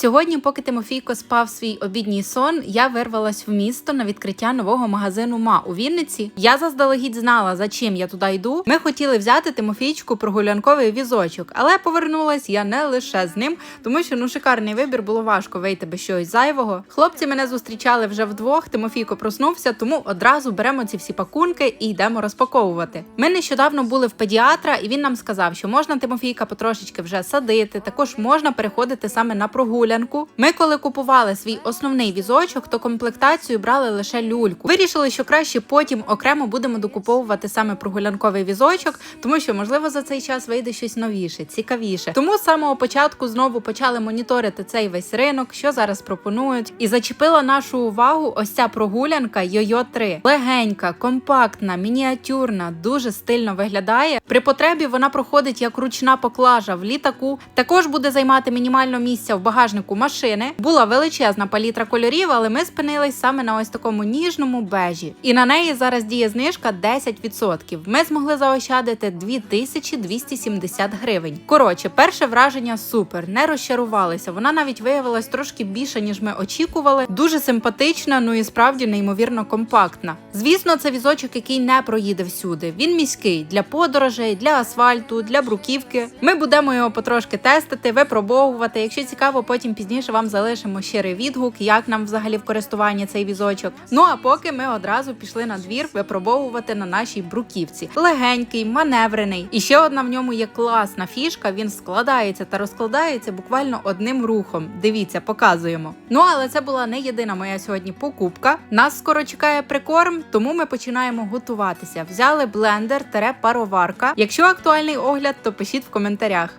Сьогодні, поки Тимофійко спав свій обідній сон, я вирвалась в місто на відкриття нового магазину Ма у Вінниці. Я заздалегідь знала, за чим я туди йду. Ми хотіли взяти Тимофійчику прогулянковий візочок, але повернулась я не лише з ним, тому що ну шикарний вибір було важко вийти без чогось зайвого. Хлопці мене зустрічали вже вдвох. Тимофійко проснувся, тому одразу беремо ці всі пакунки і йдемо розпаковувати. Ми нещодавно були в педіатра, і він нам сказав, що можна Тимофійка потрошечки вже садити. Також можна переходити саме на прогулянку. Ми, коли купували свій основний візочок, то комплектацію брали лише люльку. Вирішили, що краще потім окремо будемо докуповувати саме прогулянковий візочок, тому що можливо за цей час вийде щось новіше, цікавіше. Тому з самого початку знову почали моніторити цей весь ринок, що зараз пропонують, і зачепила нашу увагу ось ця прогулянка Йо-Йо 3. Легенька, компактна, мініатюрна, дуже стильно виглядає. При потребі вона проходить як ручна поклажа в літаку. Також буде займати мінімально місця в багажнику машини. Була величезна палітра кольорів, але ми спинились саме на ось такому ніжному бежі. І на неї зараз діє знижка 10%. Ми змогли заощадити 2270 гривень. Коротше, перше враження супер, не розчарувалися. Вона навіть виявилась трошки більше, ніж ми очікували. Дуже симпатична, ну і справді неймовірно компактна. Звісно, це візочок, який не проїде всюди. Він міський для подорожей, для асфальту, для бруківки. Ми будемо його потрошки тестити, випробовувати. Якщо цікаво, потім пізніше вам залишимо щирий відгук, як нам взагалі в користуванні цей візочок. Ну а поки ми одразу пішли на двір випробовувати на нашій бруківці. Легенький, маневрений. І ще одна в ньому є класна фішка. Він складається та розкладається буквально одним рухом. Дивіться, показуємо. Ну але це була не єдина моя сьогодні покупка. Нас скоро чекає прикорм, тому ми починаємо готуватися. Взяли блендер тере пароварка. Якщо актуальний огляд, то пишіть в коментарях.